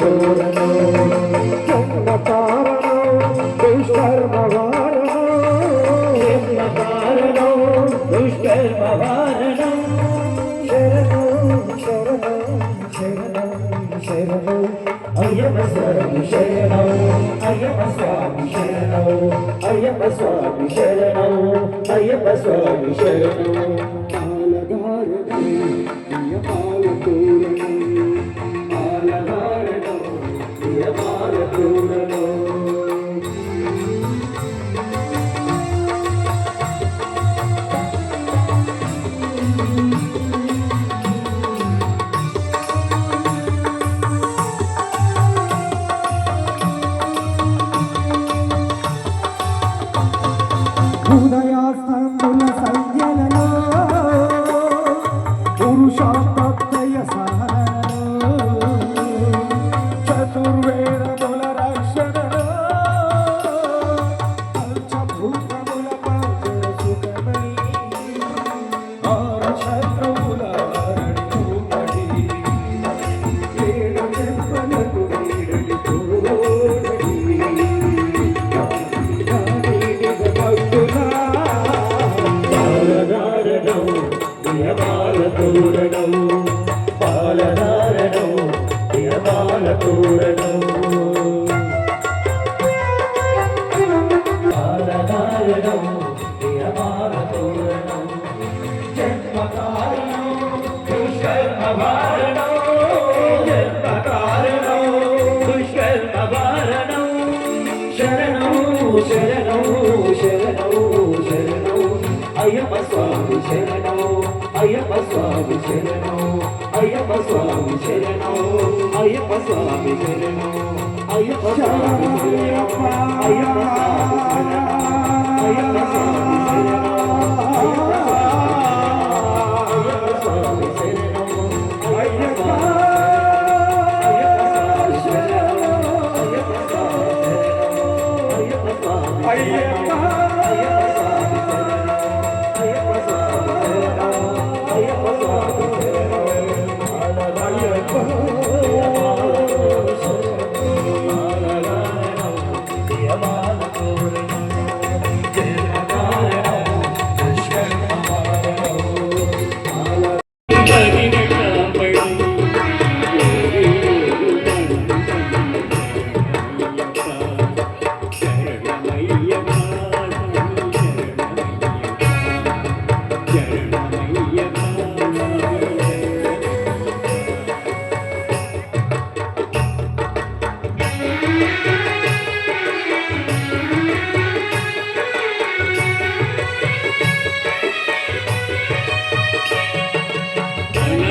పూరణో జన్మ కారణో దుష్కర్మ వారణో జన్మ కారణో దుష్కర్మ వారణో శరణో శరణో అయ్యప్ప స్వామి శరణో అయ్యప్ప స్వామి శరణో అయ్యప్ప స్వామి శరణో Ayyappa అయ్యపాల తోరణ thank you Ayyappa Swamy శరణో Ayyappa Swamy శరణో Ayyappa Swamy శరణో Ayyappa Swamy శరణో Ayyappa Swamy Ayyappa